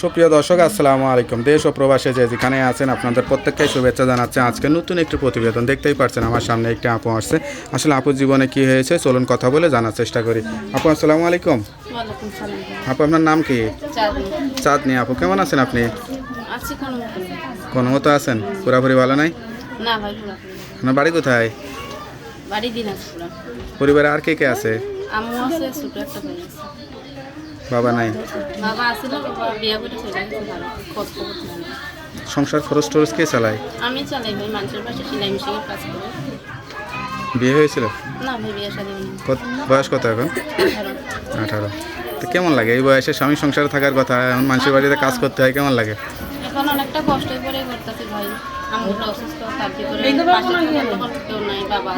সুপ্রিয় দর্শক আসসালামু আলাইকুম। দেশ ও প্রবাসে যে যেখানে আছেন আপনাদের প্রত্যেককে শুভেচ্ছা জানাচ্ছে। আজকে নতুন একটি প্রতিবেদন দেখতেই পারছেন আমার সামনে একটি আপু আসছে। আসলে আপুর জীবনে কি হয়েছে চলুন কথা বলে জানার চেষ্টা করি। আপু আসসালামু আলাইকুম। আপু আপনার নাম কি? চাঁদনি। আপু কেমন আছেন আপনি? কোনো মতো। আছেন? পুরাপুরি ভালো নাই? না আপনার বাড়ি কোথায়? পরিবারে আর কে কে আছে। বাবা নাই। বাবা আছে বাবা বিয়ে করে চলে গেছে ভালো খোঁজ খবর নেই। সংসার খরচ টরচ কে চালায়? আমি চালাই ভাই মানুষের পাশে সেলাই মেশিনের কাজ করে। বিয়ে হয়েছিল? না ভাই বিয়ে শাদী বয়স কত এখন? আঠারো। তো কেমন লাগে এই বয়সে স্বামী সংসারে থাকার কথা? এখন মানুষের বাড়িতে কাজ করতে হয় কেমন লাগে? এখন অনেকটা কষ্ট করে করতেছি ভাই। অসুস্থ পাশে কেউ নাই বাবা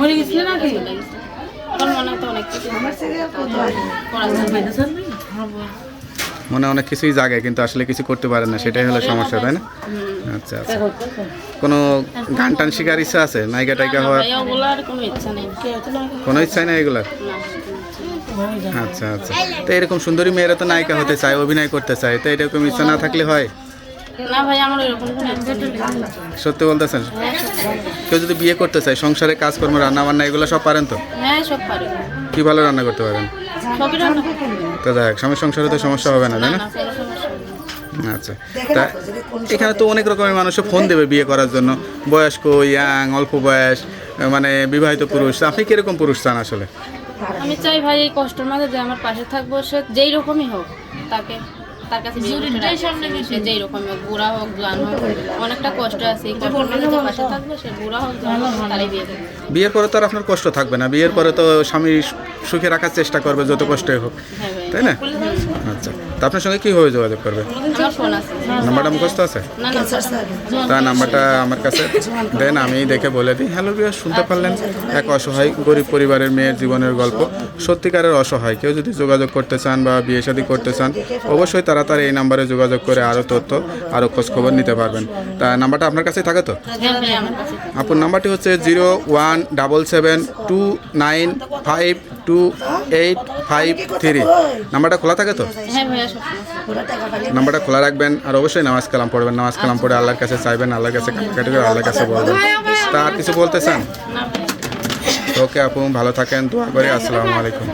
এখন মনে হতো অনেক কিছু করা যাবে মনে অনেক কিছুই জাগে কিন্তু আসলে কিছু করতে পারে না সেটাই হলো সমস্যা তাই না? আচ্ছা আচ্ছা। কোনো গান টান শিকার ইচ্ছা আছে? নায়িকা টাইকা হওয়ার? কোনো ইচ্ছা নেই। এগুলার। আচ্ছা আচ্ছা। তো এরকম সুন্দরী মেয়েরা তো নায়িকা হতে চায় অভিনয় করতে চায় তো এরকম ইচ্ছা না থাকলে হয়? সত্যি বলতেছেন? হ্যাঁ কেউ যদি বিয়ে করতে চায় সংসারে কাজকর্ম রান্না বান্না এগুলো সব পারেন তো? হ্যাঁ সব পারি। কি ভালো রান্না করতে পারেন। তো দেখ স্বামীর সংসারে তো সমস্যা হবে না তাই না। আচ্ছা। তা এখানে তো অনেক রকমের মানুষও ফোন দেবে বিয়ে করার জন্য। বয়স্ক ইয়াং অল্প বয়স মানে বিবাহিত পুরুষ। আপনি কীরকম পুরুষ চান আসলে? আমি চাই ভাই এই কষ্টের মাঝে যে আমার পাশে থাকব সে যেই রকমই হোক তাকে তার কাছে যে হোক বুড়া হোক জোয়ান হোক অনেকটা কষ্ট আছে এই কষ্টের মাঝে যে পাশে থাকব সে বুড়া হোক জোয়ান হোক তারই বিয়ে বিয়ের পরে তো আর আপনার কষ্ট থাকবে না। বিয়ের পরে তো স্বামী সুখে রাখার চেষ্টা করবে যত কষ্টই হোক। হ্যাঁ তাই না? আচ্ছা। তা আপনার সঙ্গে কীভাবে যোগাযোগ করবে? নাম্বারটা মুখস্থ আছে? তা নাম্বারটা আমার কাছে দেন, আমি দেখে বলে দিই। হ্যালো বিয়া শুনতে পারলেন? এক অসহায় গরিব পরিবারের মেয়ের জীবনের গল্প। সত্যিকারের অসহায়। কেউ যদি যোগাযোগ করতে চান বা বিয়ে শাদী করতে চান, অবশ্যই তারা তার এই নাম্বারে যোগাযোগ করে আরও তথ্য আরও খোঁজ খবর নিতে পারবেন। তা নাম্বারটা আপনার কাছে থাকে তো? আপুর নাম্বারটি হচ্ছে zero one double seven two nine five two eight five three. নাম্বারটা খোলা থাকে তো? হ্যাঁ ভাইয়া সব সমস্যা নাম্বারটা খোলা রাখবেন আর অবশ্যই নামাজ কালাম পড়বেন। নামাজ কালাম পড়ে আল্লাহর কাছে চাইবেন আল্লাহর কাছে কাটি করে আল্লাহর কাছে বলবেন। তা আর কিছু বলতে চান? ওকে আপু ভালো থাকেন দোয়া করে আসসালামু আলাইকুম।